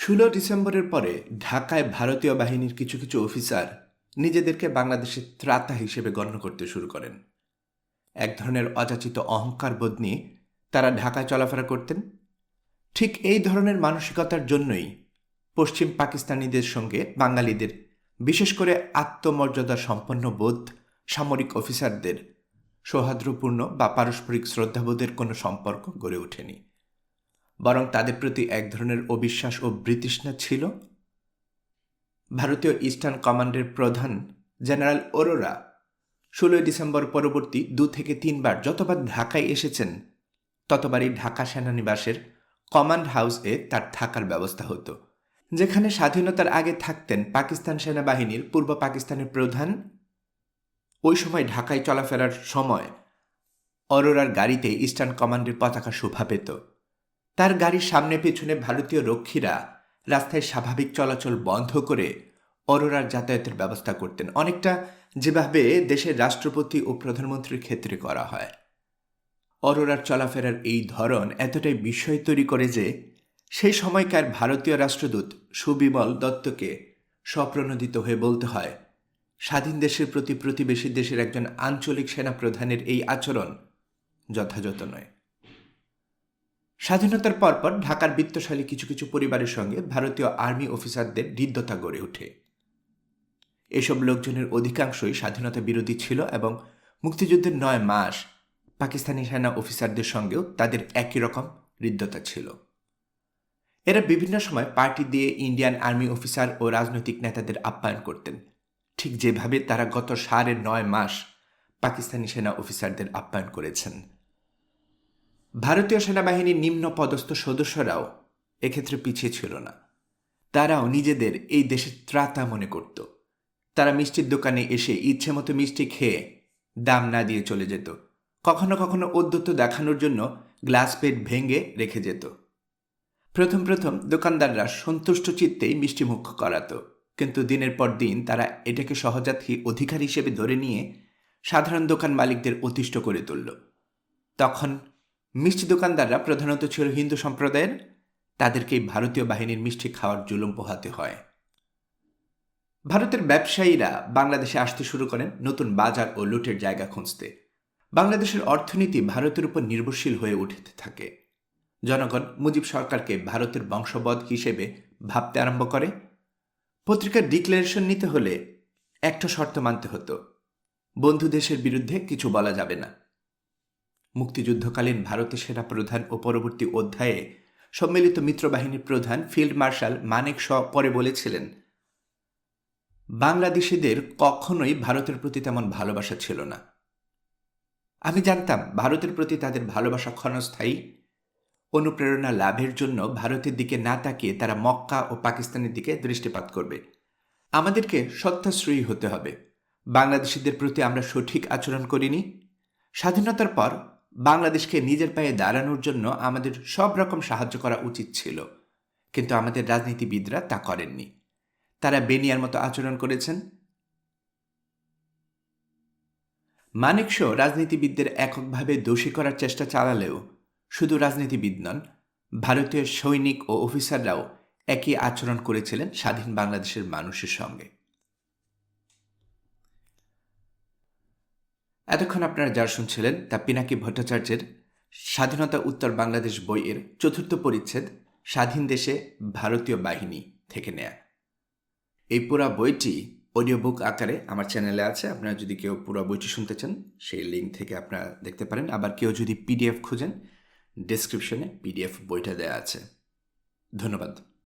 ষোলো ডিসেম্বরের পরে ঢাকায় ভারতীয় বাহিনীর কিছু কিছু অফিসার নিজেদেরকে বাংলাদেশের ত্রাতা হিসেবে গণ্য করতে শুরু করেন। এক ধরনের অযাচিত অহংকার বোধ নিয়ে তারা ঢাকায় চলাফেরা করতেন। ঠিক এই ধরনের মানসিকতার জন্যই পশ্চিম পাকিস্তানিদের সঙ্গে বাঙালিদের বিশেষ করে আত্মমর্যাদা সম্পন্ন বোধ, সামরিক অফিসারদের সৌহার্দ্যপূর্ণ বা পারস্পরিক শ্রদ্ধাবোধের কোনো সম্পর্ক গড়ে ওঠেনি। বরং তাদের প্রতি এক ধরনের অবিশ্বাস ও বৃতৃষ্ণা ছিল। ভারতীয় ইস্টার্ন কমান্ডের প্রধান জেনারেল অরোরা ষোলোই ডিসেম্বর পরবর্তী দু থেকে তিনবার যতবার ঢাকায় এসেছেন, ততবারই ঢাকা সেনানিবাসের কমান্ড হাউসে তার থাকার ব্যবস্থা হতো, যেখানে স্বাধীনতার আগে থাকতেন পাকিস্তান সেনাবাহিনীর পূর্ব পাকিস্তানের প্রধান। ওই সময় ঢাকায় চলাফেরার সময় অরোরার গাড়িতে ইস্টার্ন কমান্ডের পতাকা শোভা পেত। তার গাড়ির সামনে পেছনে ভারতীয় রক্ষীরা রাস্তায় স্বাভাবিক চলাচল বন্ধ করে অরোরার যাতায়াতের ব্যবস্থা করতেন। অনেকটা যেভাবে দেশের রাষ্ট্রপতি ও প্রধানমন্ত্রীর ক্ষেত্রে করা হয়। অরোরার চলাফেরার এই ধরন এতটাই বিস্ময় তৈরি করে যে, সেই সময়কার ভারতীয় রাষ্ট্রদূত সুবিমল দত্তকে স্বপ্রণোদিত হয়ে বলতে হয়, স্বাধীন দেশের প্রতি প্রতিবেশী দেশের একজন আঞ্চলিক সেনা প্রধানের এই আচরণ যথাযথ নয়। স্বাধীনতার পরপর ঢাকার বিত্তশালী কিছু কিছু পরিবারের সঙ্গে ভারতীয় আর্মি অফিসারদের হৃদ্যতা গড়ে ওঠে। এসব লোকজনের অধিকাংশই স্বাধীনতা বিরোধী ছিল এবং মুক্তিযুদ্ধের নয় মাস পাকিস্তানি সেনা অফিসারদের সঙ্গেও তাদের একই রকম হৃদ্যতা ছিল। এরা বিভিন্ন সময় পার্টি দিয়ে ইন্ডিয়ান আর্মি অফিসার ও রাজনৈতিক নেতাদের আপ্যায়ন করতেন। ঠিক যেভাবে তারা গত সাড়ে নয় মাস পাকিস্তানি সেনা অফিসারদের আপ্যায়ন করেছেন। ভারতীয় সেনাবাহিনীর নিম্ন পদস্থ সদস্যরাও এক্ষেত্রে পিছিয়ে ছিল না। তারাও নিজেদের এই দেশের ত্রাতা মনে করত। তারা মিষ্টির দোকানে এসে ইচ্ছে মতো মিষ্টি খেয়ে দাম না দিয়ে চলে যেত। কখনো কখনো উদ্যত দেখানোর জন্য গ্লাস পেট ভেঙে রেখে যেত। প্রথম প্রথম দোকানদাররা সন্তুষ্ট চিত্তেই মিষ্টিমুখ করাতো। কিন্তু দিনের পর দিন তারা এটাকে সহজাতী অধিকার হিসেবে ধরে নিয়ে সাধারণ দোকান মালিকদের অতিষ্ঠ করে তুলল। তখন মিষ্টি দোকানদাররা প্রধানত ছিল হিন্দু সম্প্রদায়ের। তাদেরকেই ভারতীয় বাহিনীর মিষ্টি খাওয়ার জুলুম পোহাতে হয়। ভারতের ব্যবসায়ীরা বাংলাদেশে আসতে শুরু করেন নতুন বাজার ও লুটের জায়গা খুঁজতে। বাংলাদেশের অর্থনীতি ভারতের উপর নির্ভরশীল হয়ে উঠতে থাকে। জনগণ মুজিব সরকারকে ভারতের বংশবধ হিসেবে ভাবতে আরম্ভ করে। পত্রিকার ডিক্লারেশন নিতে হলে একটা শর্ত মানতে হতো। বন্ধু দেশের বিরুদ্ধে কিছু বলা যাবে না। মুক্তিযুদ্ধকালীন ভারতের সেনা প্রধান ও পরবর্তী অধ্যায়ে সম্মিলিত মিত্রবাহিনীর প্রধান ফিল্ড মার্শাল মানেক শ পরে বলেছিলেন, বাংলাদেশিদের কখনোই ভারতের প্রতি তেমন ভালোবাসা ছিল না। আমি জানতাম ভারতের প্রতি তাদের ভালোবাসা ক্ষণস্থায়ী। অনুপ্রেরণা লাভের জন্য ভারতের দিকে না তাকিয়ে তারা মক্কা ও পাকিস্তানের দিকে দৃষ্টিপাত করবে। আমাদেরকে সত্যাশ্রয়ী হতে হবে। বাংলাদেশিদের প্রতি আমরা সঠিক আচরণ করিনি। স্বাধীনতার পর বাংলাদেশকে নিজের পায়ে দাঁড়ানোর জন্য আমাদের সব রকম সাহায্য করা উচিত ছিল। কিন্তু আমাদের রাজনীতিবিদরা তা করেননি। তারা বেনিয়ার মতো আচরণ করেছেন। মানিকশ রাজনীতিবিদদের এককভাবে দোষী করার চেষ্টা চালালেও শুধু রাজনীতিবিদ নন, ভারতীয় সৈনিক ও অফিসাররাও একই আচরণ করেছিলেন স্বাধীন বাংলাদেশের মানুষের সঙ্গে। এতক্ষণ আপনারা যার শুনছিলেন তা পিনাকি ভট্টাচার্যের স্বাধীনতা উত্তর বাংলাদেশ বইয়ের চতুর্থ পরিচ্ছেদ, স্বাধীন দেশে ভারতীয় বাহিনী থেকে নেয়া। এই পুরা বইটি অডিও বুক আকারে আমার চ্যানেলে আছে, আপনারা যদি কেউ পুরো বইটি শুনতে চান, সেই লিঙ্ক থেকে আপনারা দেখতে পারেন। আবার কেউ যদি পিডিএফ খুঁজেন ডিসক্রিপশনে পিডিএফ বইটা দেওয়া আছে। ধন্যবাদ।